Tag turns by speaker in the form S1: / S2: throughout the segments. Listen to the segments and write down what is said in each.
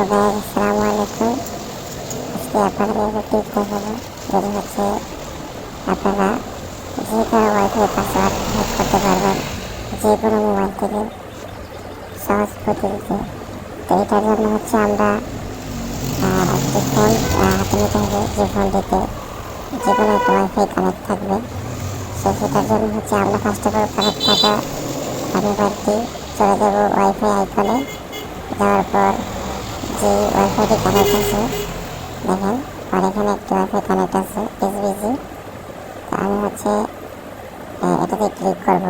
S1: Hello guys আসসালামু আলাইকুম। আজকে আপনাদের টিপ দেখাবো? যেটা হচ্ছে আপনারা যে কোনো ওয়াইফাই পাসওয়ার্ড হ্যাক করতে পারবেন, যে কোনো মোবাইল থেকে। সহজ পদ্ধতিতে। তো এটার জন্য হচ্ছে আমরা একটি ফোন হাতে নিতে হবে, যে ফোনটিতে যে কোনো একটা ওয়াইফাই কানেক্ট থাকবে। সো সেটার জন্য হচ্ছে আমরা ফার্স্ট অফ অল কানেক্ট থাকা বাড়তি চলে যাব ওয়াইফাই আইকনে যাওয়ার পর যে ওয়াইফাইটি কানেক্ট আছে দেখেন আর এখানে একটি কানেক্ট আছে এসবিজি তো আমি হচ্ছে এটাতে ক্লিক করব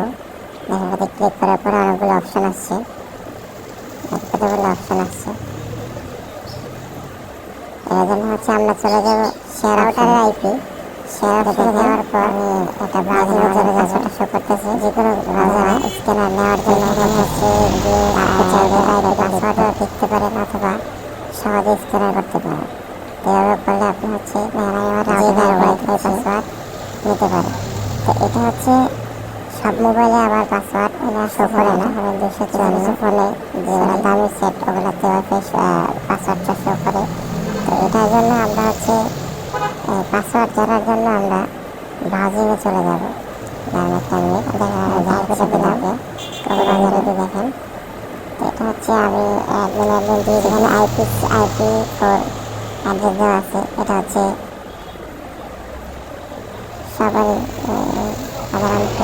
S1: দেখেন এটাতে ক্লিক করার পর অনেকগুলো অপশন আসছে কতগুলো অপশন আসছে এর জন্য হচ্ছে আমরা চলে যাব শেয়ার আউটারের আইপি শেয়ার আউটারে যাওয়ার পর এটা ব্রাউজারে চলে শো করতেছে যে কোনো ব্রাউজারে স্ক্যানার নেওয়ার জন্য হচ্ছে যে পারেন অথবা সহজে স্ক্যানার করতে পারেন তো এভাবে করলে আপনি হচ্ছে ওয়াইফাই পাসওয়ার্ড নিতে পারেন তো এটা হচ্ছে সব মোবাইলে আবার পাসওয়ার্ড এটা শো করে না। আমি দুশো চুয়ান্ন ফোনে যে দামি সেট ওগুলোতে ওয়াইফাই পাসওয়ার্ডটা শো করে। তো এটার জন্য আমরা হচ্ছে পাসওয়ার্ড জানার জন্য আমরা ব্রাউজিংয়ে চলে যাব। একটা মিনিট দেখেন যাই করে দিলাম ব্রাউজারে দেখেন। হচ্ছে আমি অ্যাডমিন দিয়ে যেখানে আইপি আইপি ফোর অ্যাড্রেস দেওয়া আছে। এটা হচ্ছে সবারই সাধারণত